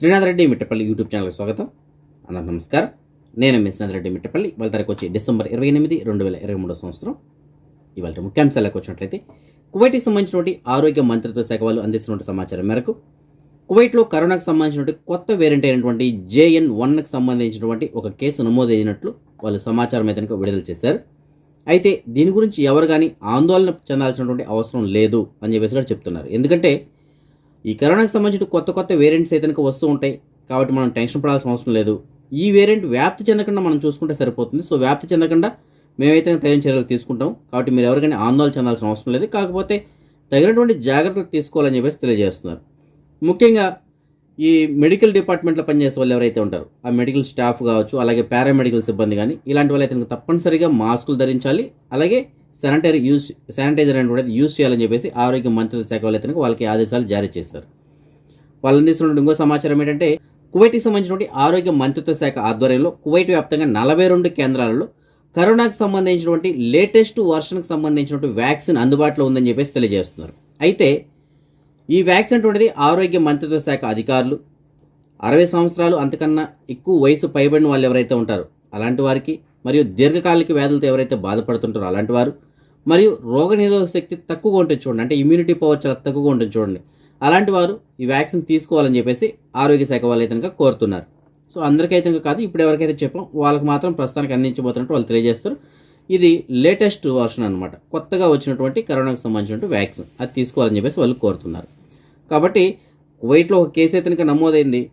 Srinath Reddy Mittapalli YouTube ఛానల్కి స్వాగతం. అందరూ నమస్కారం. నేను మీ శ్రీనాథ్ రెడ్డి మిట్టపల్లి. వాళ్ళ తరకు వచ్చి డిసెంబర్ ఇరవై ఎనిమిది రెండు వేల ఇరవై మూడో సంవత్సరం. ఇవాళ ముఖ్యాంశాలకు వచ్చినట్లయితే కువైట్కి సంబంధించినటువంటి ఆరోగ్య మంత్రిత్వ శాఖ వాళ్ళు అందిస్తున్న సమాచారం మేరకు కువైట్లో కరోనాకు సంబంధించినటువంటి కొత్త వేరియంట్ అయినటువంటి జేఎన్ వన్కి సంబంధించినటువంటి ఒక కేసు నమోదైనట్లు వాళ్ళు సమాచారం అయితే విడుదల చేశారు. అయితే దీని గురించి ఎవరు కానీ ఆందోళన చెందాల్సినటువంటి అవసరం లేదు అని చెప్పేసి కూడా చెప్తున్నారు. ఎందుకంటే ఈ కరోనాకి సంబంధించిన కొత్త కొత్త వేరియంట్స్ అయితే వస్తూ ఉంటాయి. కాబట్టి మనం టెన్షన్ పడాల్సిన అవసరం లేదు. ఈ వేరియంట్ వ్యాప్తి చెందకుండా మనం చూసుకుంటే సరిపోతుంది. సో వ్యాప్తి చెందకుండా మేమైతే తగిన చర్యలు తీసుకుంటాం. కాబట్టి మీరు ఎవరికైనా ఆందోళన చెందాల్సిన అవసరం లేదు. కాకపోతే తగినటువంటి జాగ్రత్తలు తీసుకోవాలని చెప్పేసి తెలియజేస్తున్నారు. ముఖ్యంగా ఈ మెడికల్ డిపార్ట్మెంట్లో పనిచేసే వాళ్ళు ఎవరైతే ఉంటారో ఆ మెడికల్ స్టాఫ్ కావచ్చు అలాగే పారామెడికల్ సిబ్బంది కానీ ఇలాంటి వాళ్ళు అయితే తప్పనిసరిగా మాస్కులు ధరించాలి. అలాగే శానిటరీ యూజ్ శానిటైజర్ అనేటువంటిది యూజ్ చేయాలని చెప్పేసి ఆరోగ్య మంత్రిత్వ శాఖ వాళ్ళు వాళ్ళకి ఆదేశాలు జారీ చేశారు. వాళ్ళు అందిస్తున్న ఇంకో సమాచారం ఏంటంటే కువైట్కి సంబంధించినటువంటి ఆరోగ్య మంత్రిత్వ శాఖ ఆధ్వర్యంలో కువైట్ వ్యాప్తంగా నలభై రెండు కేంద్రాలలో కరోనాకు సంబంధించినటువంటి లేటెస్ట్ వర్షన్కి సంబంధించినటువంటి వ్యాక్సిన్ అందుబాటులో ఉందని చెప్పేసి తెలియజేస్తున్నారు. అయితే ఈ వ్యాక్సిన్ అటువంటిది ఆరోగ్య మంత్రిత్వ శాఖ అధికారులు అరవై సంవత్సరాలు అంతకన్నా ఎక్కువ వయసు పైబడిన వాళ్ళు ఎవరైతే ఉంటారో అలాంటి వారికి మరియు దీర్ఘకాలిక వ్యాధులతో ఎవరైతే బాధపడుతుంటారో అలాంటి వారు మరియు రోగనిరోధక శక్తి తక్కువగా ఉంటుంది చూడండి. అంటే ఇమ్యూనిటీ పవర్ చాలా తక్కువగా ఉంటుంది చూడండి. అలాంటి వారు ఈ వ్యాక్సిన్ తీసుకోవాలని చెప్పేసి ఆరోగ్య శాఖ వాళ్ళు అయితే కనుక కోరుతున్నారు. సో అందరికైతే కాదు ఇప్పుడు ఎవరికైతే చెప్పాం వాళ్ళకి మాత్రం ప్రస్తుతానికి అందించబోతున్నట్టు వాళ్ళు తెలియజేస్తారు. ఇది లేటెస్ట్ వర్షన్ అనమాట కొత్తగా వచ్చినటువంటి కరోనాకు సంబంధించినటువంటి వ్యాక్సిన్ అది తీసుకోవాలని చెప్పేసి వాళ్ళు కోరుతున్నారు. కాబట్టి కువైట్లో ఒక కేసు అయితే కనుక నమోదైంది.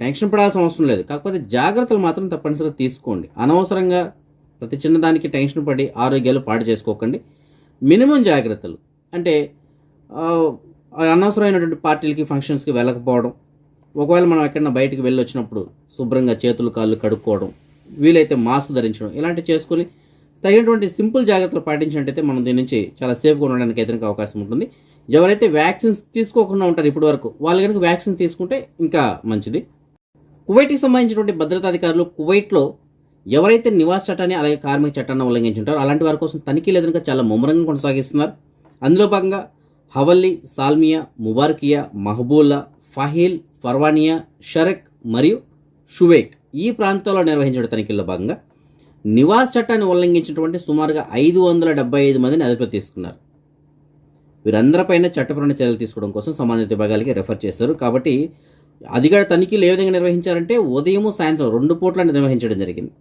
టెన్షన్ పడాల్సిన అవసరం లేదు. కాకపోతే జాగ్రత్తలు మాత్రం తప్పనిసరిగా తీసుకోండి. అనవసరంగా ప్రతి చిన్నదానికి టెన్షన్ పడి ఆరోగ్యాలు పాడు చేసుకోకండి. మినిమం జాగ్రత్తలు. అంటే అనవసరమైనటువంటి పార్టీలకి ఫంక్షన్స్కి వెళ్ళకపోవడం ఒకవేళ మనం ఎక్కడన్నా బయటికి వెళ్ళి వచ్చినప్పుడు శుభ్రంగా చేతులు కాళ్ళు కడుక్కోవడం వీలైతే మాస్క్ ధరించడం ఇలాంటివి చేసుకొని తగినటువంటి సింపుల్ జాగ్రత్తలు పాటించినట్టయితే మనం దీని నుంచి చాలా సేఫ్గా ఉండడానికి అయితే అవకాశం ఉంటుంది. ఎవరైతే వ్యాక్సిన్స్ తీసుకోకుండా ఉంటారు ఇప్పటి వరకు వాళ్ళు కనుక వ్యాక్సిన్ తీసుకుంటే ఇంకా మంచిది. కువైట్కి సంబంధించినటువంటి భద్రతాధికారులు కువైట్లో ఎవరైతే నివాస చట్టాన్ని అలాగే కార్మిక చట్టాన్ని ఉల్లంఘించుంటారో అలాంటి వారి కోసం తనిఖీలు ఎదురుగా చాలా ముమ్మరంగా కొనసాగిస్తున్నారు. అందులో భాగంగా Hawally Salmiya Mubarakiya Mahboula Fahaheel Farwaniya Sharq మరియు షువేక్ ఈ ప్రాంతాల్లో నిర్వహించిన తనిఖీల్లో భాగంగా నివాస్ చట్టాన్ని ఉల్లంఘించినటువంటి సుమారుగా ఐదు వందల డెబ్బై ఐదు మందిని అదుపులో తీసుకున్నారు. వీరందరిపైన చట్టపరమైన చర్యలు తీసుకోవడం కోసం సంబంధిత విభాగాలకి రెఫర్ చేశారు. కాబట్టి అధికార తనిఖీలు ఏ విధంగా నిర్వహించారంటే ఉదయము సాయంత్రం రెండు పూట్ల నిర్వహించడం జరిగింది.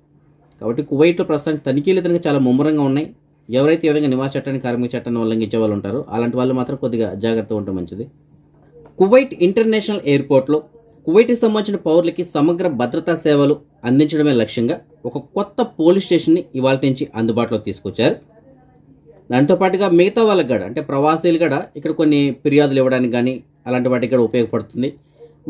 కాబట్టి కువైట్లో ప్రస్తుతానికి తనిఖీలు ఇతనికి చాలా ముమ్మరంగా ఉన్నాయి. ఎవరైతే ఈ విధంగా నివాస చట్టాన్ని కార్మిక చట్టాన్ని ఉల్లంఘించే వాళ్ళు ఉంటారో అలాంటి వాళ్ళు మాత్రం కొద్దిగా జాగ్రత్త ఉంటే మంచిది. కువైట్ ఇంటర్నేషనల్ ఎయిర్పోర్ట్లో కువైట్కి సంబంధించిన పౌరులకి సమగ్ర భద్రతా సేవలు అందించడమే లక్ష్యంగా ఒక కొత్త పోలీస్ స్టేషన్ని ఇవాళ నుంచి అందుబాటులో తీసుకొచ్చారు. దాంతోపాటుగా మిగతా వాళ్ళకి కూడా అంటే ప్రవాసీలు కూడా ఇక్కడ కొన్ని ఫిర్యాదులు ఇవ్వడానికి కానీ అలాంటి వాటికి కూడా ఉపయోగపడుతుంది.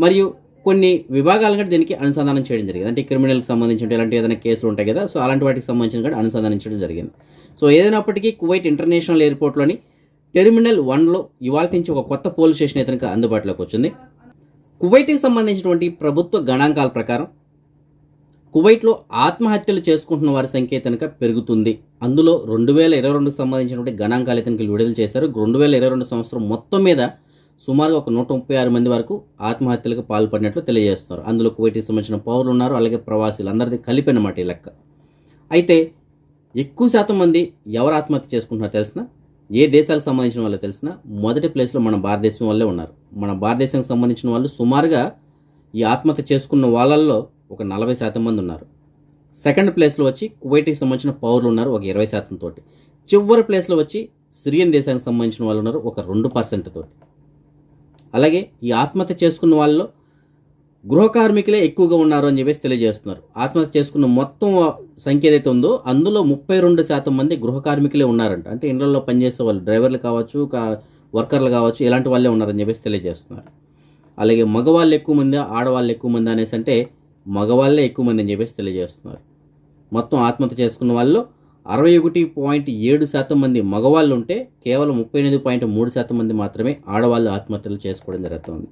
మరియు కొన్ని విభాగాలు కూడా దీనికి అనుసంధానం చేయడం జరిగింది. అంటే క్రిమినల్కి సంబంధించిన ఇలాంటి ఏదైనా కేసులు ఉంటాయి కదా సో అలాంటి వాటికి సంబంధించిన కూడా అనుసంధానించడం జరిగింది. సో ఏదైనప్పటికీ కువైట్ ఇంటర్నేషనల్ ఎయిర్పోర్ట్లోని టెర్మినల్ వన్లో ఇవాళ నుంచి ఒక కొత్త పోలీస్ స్టేషన్ అయితే అందుబాటులోకి వచ్చింది. కువైట్కి సంబంధించినటువంటి ప్రభుత్వ గణాంకాల ప్రకారం కువైట్లో ఆత్మహత్యలు చేసుకుంటున్న వారి సంఖ్య కనుక పెరుగుతుంది. అందులో రెండు వేల ఇరవై రెండుకు సంబంధించినటువంటి గణాంకాలు ఇతనికి విడుదల చేశారు. రెండు వేల ఇరవై రెండు సంవత్సరం మొత్తం మీద సుమారుగా ఒక నూట ముప్పై ఆరు మంది వరకు ఆత్మహత్యలకు పాల్పడినట్లు తెలియజేస్తున్నారు. అందులో కువైట్కి సంబంధించిన పౌరులు ఉన్నారు అలాగే ప్రవాసీలు అందరిది కలిపి అన్నమాట ఈ లెక్క. అయితే ఎక్కువ శాతం మంది ఎవరు ఆత్మహత్య చేసుకుంటున్నారో తెలిసిన ఏ దేశాలకు సంబంధించిన వాళ్ళు తెలిసిన మొదటి ప్లేస్లో మన భారతదేశం వాళ్ళే ఉన్నారు. మన భారతదేశానికి సంబంధించిన వాళ్ళు సుమారుగా ఈ ఆత్మహత్య చేసుకున్న వాళ్ళల్లో ఒక నలభై శాతం మంది ఉన్నారు. సెకండ్ ప్లేస్లో వచ్చి కువైట్కి సంబంధించిన పౌరులు ఉన్నారు ఒక ఇరవై శాతం తోటి. చివరి ప్లేస్లో వచ్చి సిరియన్ దేశానికి సంబంధించిన వాళ్ళు ఉన్నారు ఒక రెండు పర్సెంట్ తోటి. అలాగే ఈ ఆత్మహత్య చేసుకున్న వాళ్ళలో గృహ కార్మికులే ఎక్కువగా ఉన్నారు అని చెప్పేసి తెలియజేస్తున్నారు. ఆత్మహత్య చేసుకున్న మొత్తం సంఖ్య ఏదైతే ఉందో అందులో ముప్పై రెండు శాతం మంది గృహ కార్మికులే ఉన్నారంట. అంటే ఇండ్లలో పనిచేసే వాళ్ళు డ్రైవర్లు కావచ్చు కా- వర్కర్లు కావచ్చు ఇలాంటి వాళ్ళే ఉన్నారని చెప్పేసి తెలియజేస్తున్నారు. అలాగే మగవాళ్ళు ఎక్కువ మంది ఆడవాళ్ళు ఎక్కువ మంది అనేసి అంటే మగవాళ్ళే ఎక్కువ మంది అని చెప్పేసి తెలియజేస్తున్నారు. మొత్తం ఆత్మహత్య చేసుకున్న వాళ్ళు అరవై ఒకటి పాయింట్ ఏడు శాతం మంది మగవాళ్ళు ఉంటే కేవలం ముప్పై ఎనిమిది పాయింట్ మూడు శాతం మంది మాత్రమే ఆడవాళ్ళు ఆత్మహత్యలు చేసుకోవడం జరుగుతుంది.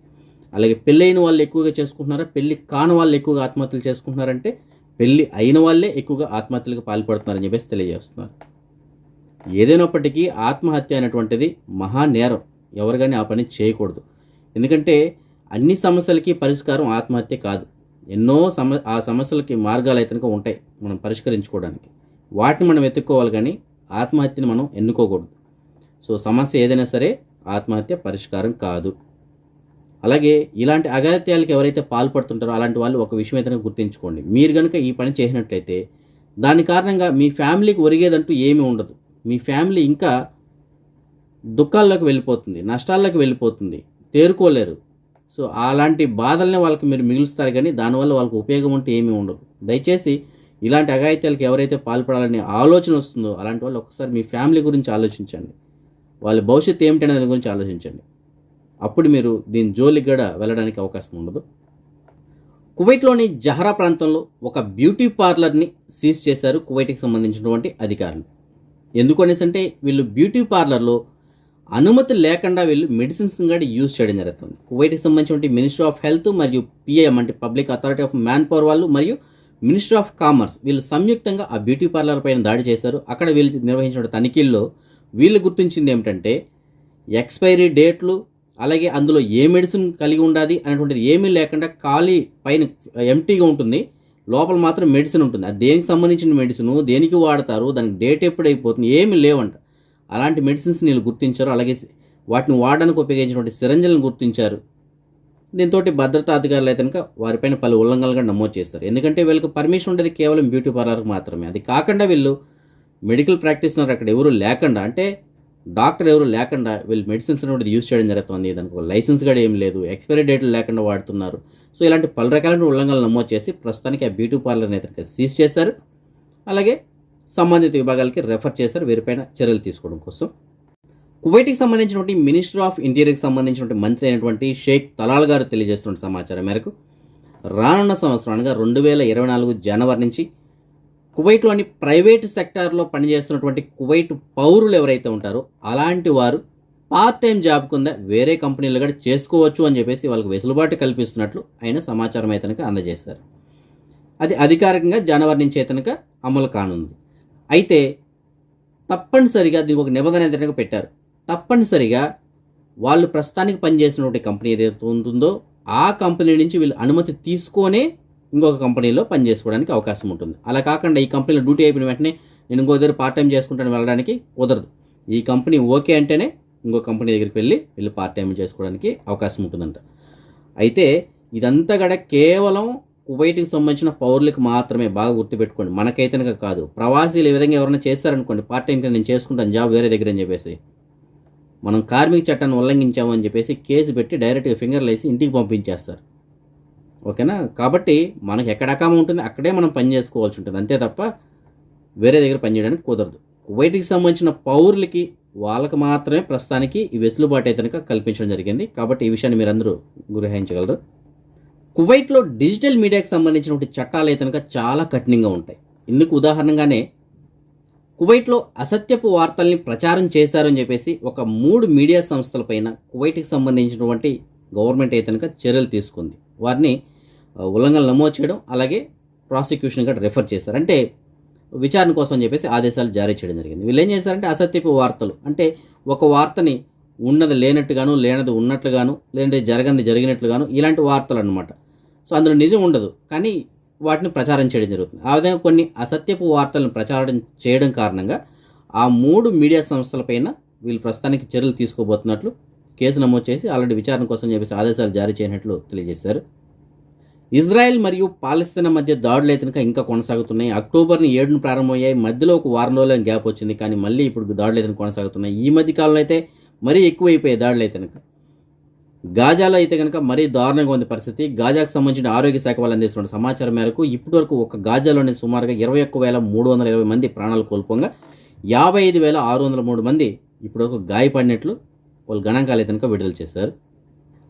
అలాగే పెళ్ళైన వాళ్ళు ఎక్కువగా చేసుకుంటున్నారా? పెళ్ళి కాని వాళ్ళు ఎక్కువగా ఆత్మహత్యలు చేసుకుంటున్నారంటే పెళ్ళి అయిన వాళ్ళే ఎక్కువగా ఆత్మహత్యలకు పాల్పడుతున్నారని చెప్పేసి తెలియజేస్తున్నారు. ఏదైనప్పటికీ ఆత్మహత్య అనేటువంటిది మహా నేరం. ఎవరు కానీ ఆ పని చేయకూడదు. ఎందుకంటే అన్ని సమస్యలకి పరిష్కారం ఆత్మహత్య కాదు. ఎన్నో సమ ఆ సమస్యలకి మార్గాలు అయితే ఉంటాయి మనం పరిష్కరించుకోవడానికి. వాటిని మనం వెతుక్కోవాలి కానీ ఆత్మహత్యని మనం ఎన్నుకోకూడదు. సో సమస్య ఏదైనా సరే ఆత్మహత్య పరిష్కారం కాదు. అలాగే ఇలాంటి అగత్యాలకు ఎవరైతే పాల్పడుతుంటారో అలాంటి వాళ్ళు ఒక విషయం అయితే గుర్తుంచుకోండి. మీరు కనుక ఈ పని చేసినట్లయితే దాని కారణంగా మీ ఫ్యామిలీకి ఒరిగేదంటూ ఏమీ ఉండదు. మీ ఫ్యామిలీ ఇంకా దుఃఖాల్లోకి వెళ్ళిపోతుంది నష్టాల్లోకి వెళ్ళిపోతుంది తేరుకోలేరు. సో అలాంటి బాధల్ని వాళ్ళకి మీరు మిగులుస్తారు కానీ దానివల్ల వాళ్ళకి ఉపయోగం ఉంటే ఏమీ ఉండదు. దయచేసి ఇలాంటి అఘాయిత్యాలకు ఎవరైతే పాల్పడాలనే ఆలోచన వస్తుందో అలాంటి వాళ్ళు ఒకసారి మీ ఫ్యామిలీ గురించి ఆలోచించండి. వాళ్ళ భవిష్యత్తు ఏమిటనే దాని గురించి ఆలోచించండి. అప్పుడు మీరు దీని జోలికి కూడా వెళ్ళడానికి అవకాశం ఉండదు. కువైట్లోని జహరా ప్రాంతంలో ఒక బ్యూటీ పార్లర్ని సీజ్ చేశారు కువైట్కి సంబంధించినటువంటి అధికారులు. ఎందుకు అనేసి అంటే వీళ్ళు బ్యూటీ పార్లర్లో అనుమతి లేకుండా వీళ్ళు మెడిసిన్స్ కూడా యూజ్ చేయడం జరుగుతుంది. కువైట్కి సంబంధించినటువంటి మినిస్ట్రీ ఆఫ్ హెల్త్ మరియు పిఐఎం అంటే public authority of manpower వాళ్ళు మరియు మినిస్ట్రీ ఆఫ్ కామర్స్ వీళ్ళు సంయుక్తంగా ఆ బ్యూటీ పార్లర్ పైన దాడి చేశారు. అక్కడ వీళ్ళు నిర్వహించిన తనిఖీల్లో వీళ్ళు గుర్తించింది ఏమిటంటే ఎక్స్పైరీ డేట్లు అలాగే అందులో ఏ మెడిసిన్ కలిగి ఉండాలి అనేటువంటిది ఏమీ లేకుండా ఖాళీ పైన ఎంటీగా ఉంటుంది. లోపల మాత్రం మెడిసిన్ ఉంటుంది. అది దేనికి సంబంధించిన మెడిసిన్ దేనికి వాడతారు దానికి డేట్ ఎప్పుడు అయిపోతుంది ఏమీ లేవంట. అలాంటి మెడిసిన్స్ వీళ్ళు గుర్తించారు. అలాగే వాటిని వాడడానికి ఉపయోగించినటువంటి సిరంజలను గుర్తించారు. దీంతో భద్రతా అధికారులు అయితే కనుక వారిపైన పలు ఉల్లంఘనలుగా నమోదు చేస్తారు. ఎందుకంటే వీళ్ళకి పర్మిషన్ ఉండేది కేవలం బ్యూటీ పార్లర్కి మాత్రమే. అది కాకుండా వీళ్ళు మెడికల్ ప్రాక్టీస్నర్ అక్కడ ఎవరు లేకుండా అంటే డాక్టర్ ఎవరు లేకుండా వీళ్ళు మెడిసిన్స్ అనేది యూజ్ చేయడం జరుగుతుంది. దానికి ఒక లైసెన్స్ కూడా ఏం లేదు. ఎక్స్పైరీ డేట్లు లేకుండా వాడుతున్నారు. సో ఇలాంటి పలు రకాలైన ఉల్లంఘనలు నమోదు చేసి ప్రస్తుతానికి ఆ బ్యూటీ పార్లర్ని అయితే సీజ్ చేశారు. అలాగే సంబంధిత విభాగాలకి రెఫర్ చేశారు. వీరిపైన చర్యలు తీసుకోవడం కోసం. కువైట్కి సంబంధించినటువంటి మినిస్టర్ ఆఫ్ ఇంటీరియర్కి సంబంధించినటువంటి మంత్రి అయినటువంటి షేక్ తలాల్ గారు తెలియజేస్తున్న సమాచారం మేరకు రానున్న సంవత్సరం అనగా రెండు వేల ఇరవై నాలుగు జనవరి నుంచి కువైట్లోని ప్రైవేట్ సెక్టార్లో పనిచేస్తున్నటువంటి కువైట్ పౌరులు ఎవరైతే ఉంటారో అలాంటి వారు పార్ట్ టైం జాబ్ కింద వేరే కంపెనీలు కూడా చేసుకోవచ్చు అని చెప్పేసి వాళ్ళకి వెసులుబాటు కల్పిస్తున్నట్లు ఆయన సమాచారం అయితే అందజేశారు. అది అధికారికంగా జనవరి నుంచి అయితే అమలు కానుంది. అయితే తప్పనిసరిగా దీనికి ఒక నిబంధన అయితే పెట్టారు. తప్పనిసరిగా వాళ్ళు ప్రస్తుతానికి పనిచేసినటువంటి కంపెనీ ఏదైతే ఉంటుందో ఆ కంపెనీ నుంచి వీళ్ళు అనుమతి తీసుకొనే ఇంకొక కంపెనీలో పని చేసుకోవడానికి అవకాశం ఉంటుంది. అలా కాకుండా ఈ కంపెనీలో డ్యూటీ అయిపోయిన వెంటనే నేను ఇంకో దగ్గర పార్ట్ టైం చేసుకుంటాను వెళ్ళడానికి కుదరదు. ఈ కంపెనీ ఓకే అంటేనే ఇంకో కంపెనీ దగ్గరికి వెళ్ళి వెళ్ళి పార్ట్ టైం చేసుకోవడానికి అవకాశం ఉంటుందంట. అయితే ఇదంతా కూడా కేవలం కువైట్కి సంబంధించిన పౌరులకు మాత్రమే బాగా గుర్తుపెట్టుకోండి. మనకైతేనక కాదు. ప్రవాసీలు ఈ విధంగా ఎవరైనా చేస్తారనుకోండి పార్ట్ టైం కింద నేను చేసుకుంటాను జాబ్ వేరే దగ్గర అని చెప్పేసి. మనం కార్మిక చట్టాన్ని ఉల్లంఘించామని చెప్పేసి కేసు పెట్టి డైరెక్ట్గా ఫింగర్లు వేసి ఇంటికి పంపించేస్తారు. ఓకేనా? కాబట్టి మనకి ఎక్కడ అకామ ఉంటుంది అక్కడే మనం పని చేసుకోవాల్సి ఉంటుంది. అంతే తప్ప వేరే దగ్గర పనిచేయడానికి కుదరదు. కువైట్కి సంబంధించిన పౌరులకి వాళ్ళకి మాత్రమే ప్రస్తుతానికి ఈ వెసులుబాటు అయితే కనుక కల్పించడం జరిగింది. కాబట్టి ఈ విషయాన్ని మీరందరూ గ్రహించగలరు కువైట్లో డిజిటల్ మీడియాకి సంబంధించినటువంటి చట్టాలు అయితే కనుక చాలా కఠినంగా ఉంటాయి. ఇందుకు ఉదాహరణగానే కువైట్లో అసత్యపు వార్తల్ని ప్రచారం చేశారని చెప్పేసి ఒక మూడు మీడియా సంస్థలపైన కువైట్కి సంబంధించినటువంటి గవర్నమెంట్ అయితే కనుక చర్యలు తీసుకుంది. వారిని ఉల్లంఘన ఉల్లంఘనలు నమోదు చేయడం అలాగే ప్రాసిక్యూషన్ కూడా రిఫర్ చేశారు. అంటే విచారణ కోసం చెప్పేసి ఆదేశాలు జారీ చేయడం జరిగింది. వీళ్ళు ఏం చేశారంటే అసత్యపు వార్తలు అంటే ఒక వార్తని ఉన్నది లేనట్టుగాను లేనది ఉన్నట్లుగాను లేదంటే జరగంది జరిగినట్లుగాను ఇలాంటి వార్తలు అనమాట సో అందులో నిజం ఉండదు. కానీ వాటిని ప్రచారం చేయడం జరుగుతుంది. ఆ విధంగా కొన్ని అసత్యపు వార్తలను ప్రచారం చేయడం కారణంగా ఆ మూడు మీడియా సంస్థలపైన వీళ్ళు ప్రస్తుతానికి చర్యలు తీసుకోబోతున్నట్లు కేసు నమోదు చేసి ఆల్రెడీ విచారణ కోసం చెప్పేసి ఆదేశాలు జారీ చేయనట్లు తెలియజేశారు. ఇజ్రాయెల్ మరియు పాలస్తీనా మధ్య దాడులు అయితే ఇంకా కొనసాగుతున్నాయి. అక్టోబర్ని ఏడును ప్రారంభమయ్యాయి. మధ్యలో ఒక వారం రోజుల గ్యాప్ వచ్చింది. కానీ మళ్ళీ ఇప్పుడు దాడులు అయితే కొనసాగుతున్నాయి. ఈ మధ్య కాలంలో అయితే మరీ ఎక్కువైపోయాయి దాడులు అయితే గాజాలో అయితే కనుక మరీ దారుణంగా ఉంది పరిస్థితి. గాజాకు సంబంధించిన ఆరోగ్య శాఖ వాళ్ళు అందిస్తున్న సమాచారం మేరకు ఇప్పటివరకు ఒక గాజాలోని సుమారుగా ఇరవై ఒక్క వేల మూడు వందల ఇరవై మంది ప్రాణాలు కోల్పోగా యాభై ఐదు వేల ఆరు వందల మూడు మంది ఇప్పటివరకు గాయపడినట్లు వాళ్ళు గణాంకాలు అయితే కనుక విడుదల చేశారు.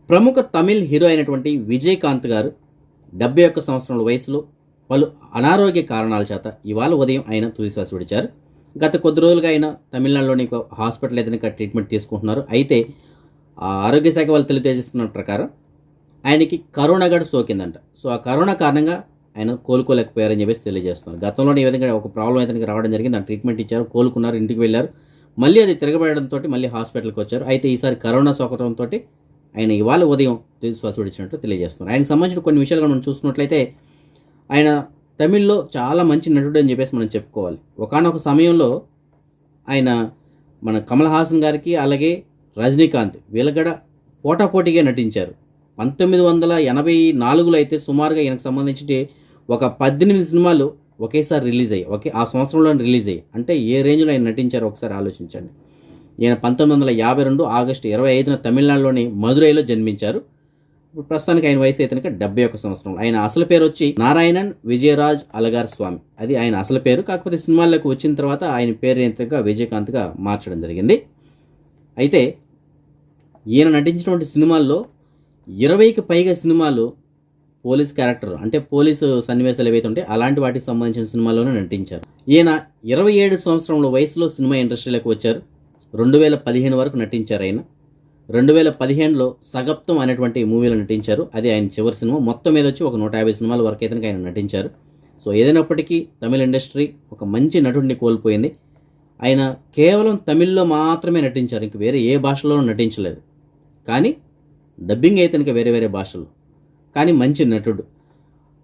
ప్రముఖ తమిళ్ హీరో అయినటువంటి విజయకాంత్ గారు డెబ్బై ఒక్క సంవత్సరాల వయసులో పలు అనారోగ్య కారణాల చేత ఇవాళ ఉదయం ఆయన తుదిశ్వాస విడిచారు. గత కొద్ది రోజులుగా ఆయన తమిళనాడులోని ఒక హాస్పిటల్ ఏదైనా ట్రీట్మెంట్ తీసుకుంటున్నారు. అయితే ఆరోగ్య శాఖ వాళ్ళు తెలియజేస్తున్న ప్రకారం ఆయనకి కరోనా గడు సోకిందంట. సో ఆ కరోనా కారణంగా ఆయన కోలుకోలేకపోయారని చెప్పేసి తెలియజేస్తున్నారు. గతంలో ఈ విధంగా ఒక ప్రాబ్లం అయితే రావడం జరిగింది. దాని ట్రీట్మెంట్ ఇచ్చారు కోలుకున్నారు ఇంటికి వెళ్ళారు. మళ్ళీ అది తిరగబడడంతో మళ్ళీ హాస్పిటల్కి వచ్చారు. అయితే ఈసారి కరోనా సోకడంతో ఆయన ఇవాళ ఉదయం శ్వాస విడిచినట్లు తెలియజేస్తున్నారు. ఆయనకు సంబంధించిన కొన్ని విషయాలు మనం చూసుకున్నట్లయితే ఆయన తమిళ్ళో చాలా మంచి నటుడు అని చెప్పేసి మనం చెప్పుకోవాలి. ఒకనొక సమయంలో ఆయన మన కమల్ హాసన్ గారికి అలాగే రజనీకాంత్ వీళ్ళగడ పోటాపోటీగా నటించారు. పంతొమ్మిది వందల ఎనభై నాలుగులో అయితే సుమారుగా ఈయనకు సంబంధించి ఒక పద్దెనిమిది సినిమాలు ఒకేసారి రిలీజ్ అయ్యాయి. ఒకే ఆ సంవత్సరంలో రిలీజ్ అయ్యాయి. అంటే ఏ రేంజ్లో ఆయన నటించారో ఒకసారి ఆలోచించండి. ఈయన పంతొమ్మిది వందల యాభై రెండు ఆగస్టు ఇరవై ఐదున తమిళనాడులోని మదురైలో జన్మించారు. ఇప్పుడు ప్రస్తుతానికి ఆయన వయసు అయితే డెబ్బై ఒక సంవత్సరం ఆయన అసలు పేరు వచ్చి నారాయణన్ విజయరాజ్ అలగార్ స్వామి. అది ఆయన అసలు పేరు. కాకపోతే సినిమాల్లోకి వచ్చిన తర్వాత ఆయన పేరు ఎంతగా విజయకాంత్గా మార్చడం జరిగింది. అయితే ఈయన నటించినటువంటి సినిమాల్లో ఇరవైకి పైగా సినిమాలు పోలీస్ క్యారెక్టర్ అంటే పోలీసు సన్నివేశాలు ఏవైతే ఉంటే అలాంటి వాటికి సంబంధించిన సినిమాల్లోనే నటించారు. ఈయన ఇరవై ఏడు సంవత్సరంలో వయసులో సినిమా ఇండస్ట్రీలోకి వచ్చారు. రెండు వేల పదిహేను వరకు నటించారు ఆయన. రెండు వేల పదిహేనులో సగప్తం అనేటువంటి మూవీలో నటించారు. అది ఆయన చివరి సినిమా. మొత్తం మీద వచ్చి ఒక నూట యాభై సినిమాల వరకు అయితే ఆయన నటించారు. సో ఏదైనప్పటికీ తమిళ ఇండస్ట్రీ ఒక మంచి నటుడిని కోల్పోయింది. ఆయన కేవలం తమిళ్ళో మాత్రమే నటించారు. ఇంక వేరే ఏ భాషలోనూ నటించలేదు. కానీ డబ్బింగ్ అయితే కనుక వేరే వేరే భాషలు. కానీ మంచి నటుడు.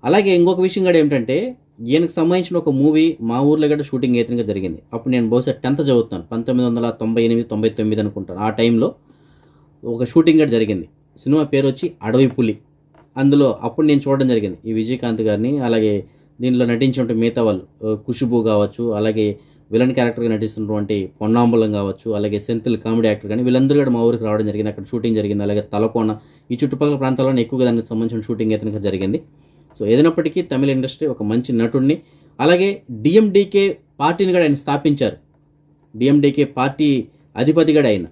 అలాగే ఇంకొక విషయం కూడా ఏమిటంటే ఈయనకు సంబంధించిన ఒక మూవీ మా ఊర్లో కూడా షూటింగ్ అయితే జరిగింది. అప్పుడు నేను బహుశా టెన్త్ చదువుతున్నాను. పంతొమ్మిది వందల తొంభై ఎనిమిది తొంభై తొమ్మిది అనుకుంటాను. ఆ టైంలో ఒక షూటింగ్ కూడా జరిగింది. సినిమా పేరు వచ్చి అడవి పులి. అందులో అప్పుడు నేను చూడడం జరిగింది. ఈ విజయకాంత్ గారిని అలాగే దీనిలో నటించినటువంటి మిగతా వాళ్ళు కుషుబు ఖుషుబు కావచ్చు అలాగే విలన్ క్యారెక్టర్గా నటిస్తున్నటువంటి పొన్నాంబులం కావచ్చు అలాగే సెంతిల్ కామెడీ యాక్టర్ కానీ వీళ్ళందరూ కూడా మా ఊరికి రావడం జరిగింది. అక్కడ షూటింగ్ జరిగింది. అలాగే తలకోన ఈ చుట్టుపక్కల ప్రాంతాల్లోనే ఎక్కువగా దానికి సంబంధించిన షూటింగ్ అయితే కనుక జరిగింది. సో ఏదైనప్పటికీ తమిళ ఇండస్ట్రీ ఒక మంచి నటుడిని అలాగే డిఎండికే పార్టీని కూడా ఆయన స్థాపించారు. డిఎండికే పార్టీ అధిపతి కూడా ఆయన.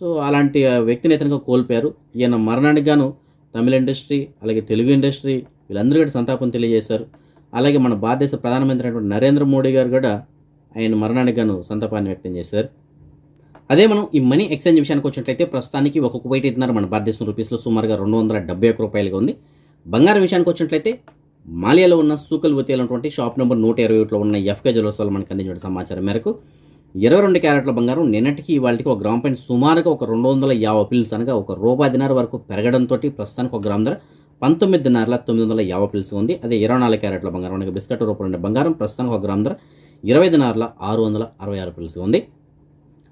సో అలాంటి ఆ, వ్యక్తిని ఇతనుగా కోల్పోయారు. ఈయన మరణానికి గాను తమిళ ఇండస్ట్రీ అలాగే తెలుగు ఇండస్ట్రీ వీళ్ళందరూ కూడా సంతాపం తెలియజేశారు. అలాగే మన భారతదేశ ప్రధానమంత్రి అయినటువంటి నరేంద్ర మోడీ గారు కూడా ఆయన మరణానికి గాను సంతాపాన్ని వ్యక్తం చేశారు. అదే మనం ఈ మనీ ఎక్స్చేంజ్ విషయానికి వచ్చినట్లయితే ప్రస్తుతానికి ఒక బయట ఇస్తున్నారు మన భారతదేశం రూపీస్లో సుమారుగా రెండు వందల డెబ్బై ఒక్క రూపాయలుగా ఉంది. బంగారం విషయానికి వచ్చినట్లయితే మాలియాలో ఉన్న సూకల్ ఉన్నటువంటి షాప్ నెంబర్ నూట ఇరవై ఒకటిలో ఉన్న ఎఫ్కే జ్యువెల్స్ వాళ్ళు మనకు అందించిన సమాచారం మేరకు ఇరవై రెండు క్యారెట్ల బంగారం నిన్నటికి వాళ్ళకి ఒక గ్రామ్ పైన సుమారుగా ఒక రెండు వందల యాభై పిల్స్ అనగా ఒక రూపాయి దినార వరకు పెరగడంతో ప్రస్తుతానికి ఒక గ్రామ్ ధర పంతొమ్మిది దినార్ల తొమ్మిది వందల యాభై పిల్స్ ఉంది. అదే ఇరవై నాలుగు క్యారెట్ల బంగారం మనకి బిస్కెట్ రూపంలో ఉండే బంగారం ప్రస్తుతానికి ఒక గ్రామ్ ధర ఇరవై దినార్ల ఆరు వందల అరవై ఆరు రూపాయలు ఉంది.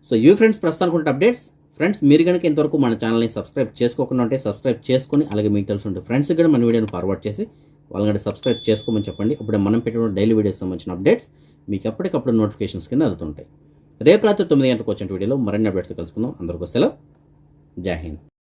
సో ఇవి ఫ్రెండ్స్ ప్రస్తుతానికి ఉంటే అప్డేట్స్. ఫ్రెండ్స్ మీరు కనుక ఇంతవరకు మన ఛానల్ని సబ్స్క్రైబ్ చేసుకోకుండా ఉంటే సబ్స్క్రైబ్ చేసుకొని అలాగే మీకు తెలిసి ఉంటే ఫ్రెండ్స్ కూడా మన వీడియోని ఫార్వర్డ్ చేసి వాళ్ళని సబ్స్క్రైబ్ చేసుకోమని చెప్పండి. అప్పుడే మనం పెట్టిన డైలీ వీడియోస్ సంబంధించిన అప్డేట్స్ మీకు ఎప్పటికప్పుడు నోటిఫికేషన్స్ కింద అందుతుంటాయి రేపు రాత్రి తొమ్మిది గంటలకు వచ్చిన వీడియోలో మరిన్ని అప్డేట్స్ కలుసుకుందాం. అందరికీ సెలవు. జై హింద్.